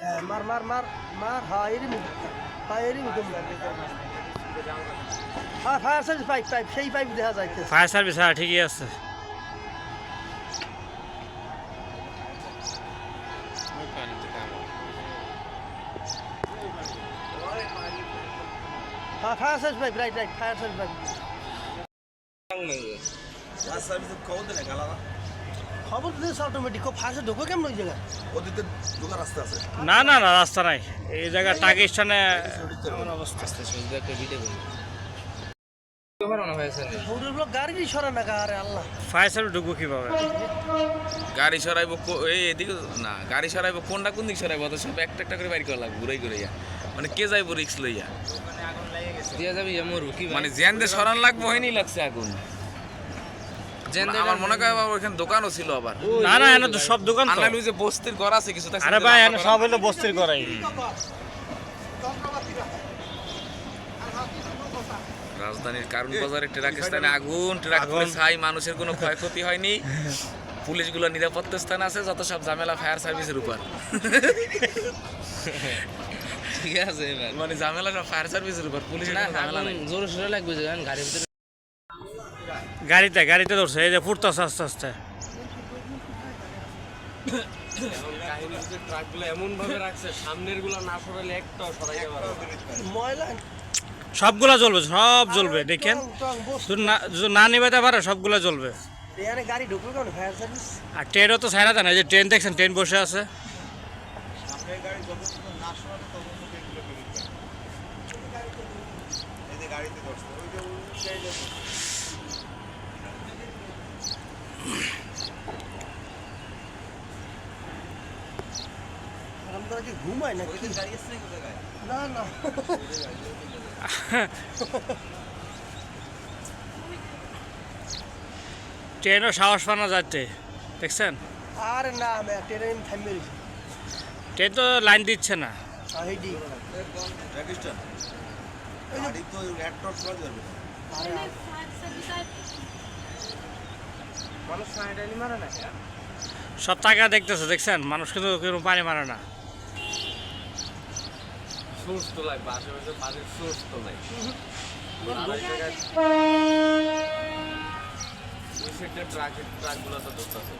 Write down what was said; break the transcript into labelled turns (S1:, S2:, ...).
S1: হ্যাঁ, মার মার মার মার হ্যাঁ এরই মুখ হ্যাঁ এরই মুখ হ্যাঁ ফায়ার সার্ভিস পাইপ পাইপ সেই পাইপ দেখা যাইতেছে
S2: ফায়ার সার্ভিস হ্যাঁ ঠিকই আছে
S1: হ্যাঁ fire service pipe right right fire service pipe খবর দিয়েছে অটোমেটিক ঢুকো কেমন ওই জায়গায়?
S3: ওদিকে ঢোকার রাস্তা আছে?
S2: না না না রাস্তা নাই। এই জায়গা টাকি স্থানে অবস্থা।
S1: গাড়ি সরা না আরে আল্লাহ।
S2: ফায়ার সার্ভিস ঢুকবো কীভাবে?
S4: গাড়ি সরাইবো কো- এই এদিকে না গাড়ি সরাইবো কোনটা কোন দিক সরাইবো? অত সব একটা একটা করে বাইর করা লাগবে ঘুরাই ঘুরাইয়া। মানে কে যাইবো রিক্স লইয়া?
S5: দিয়া যাবি আমার কি
S4: মানে জ্যান দিয়ে সরান লাগবো হয়নি লাগছে আগুন। আমার মনে হয় দোকানও ছিল আবার।
S2: না না এনে তো সব দোকান তো।
S4: আনালু যে বস্তির ঘর আছে কিছু
S2: আরে ভাই এনে সব হলো বস্তির করাই
S4: রাজধানীর কারণ বাজারে ট্রাক স্থানে আগুন ট্রাক ছাই মানুষের কোনো ক্ষয়ক্ষতি হয়নি। পুলিশগুলো নিরাপত্তা স্থানে আছে যত সব ঝামেলা ফায়ার সার্ভিসের উপর।
S5: ঠিক আছে
S4: মানে ঝামেলা সব ফায়ার সার্ভিসের উপর পুলিশ
S5: না
S4: ঝামেলা নাই।
S5: জোরে সোরে লাগবে গাড়ির ভিতরে
S2: গাড়িতে গাড়িতে ধরছে, এই যে ফুটতেছে আস্তে আস্তে। সবগুলা জ্বলবে, সব জ্বলবে, দেখেন। না নিবাইতে পারে, সবগুলা জ্বলবে। আর ট্রেনও তো ছাড়া দেয় না, এই যে ট্রেন দেখছেন, ট্রেন বসে আছে।
S1: আমরা কি ঘুমাই না না না।
S2: ট্রেনও সাহস পানা যাচ্ছে দেখছেন?
S1: আরে না আমি ট্রেন থামিয়ে রয়েছি
S2: ট্রেন তো লাইন দিচ্ছে না।
S6: না।
S2: সব টাকা দেখতেছে দেখছেন? মানুষ কিন্তু কোনো পানি মারে না।
S6: সোর্স তো লাগবে আশেপাশে পানির সোর্স তো নাই। ওই সাইডে ট্রাক ট্রাকগুলো তো ধরতেছে।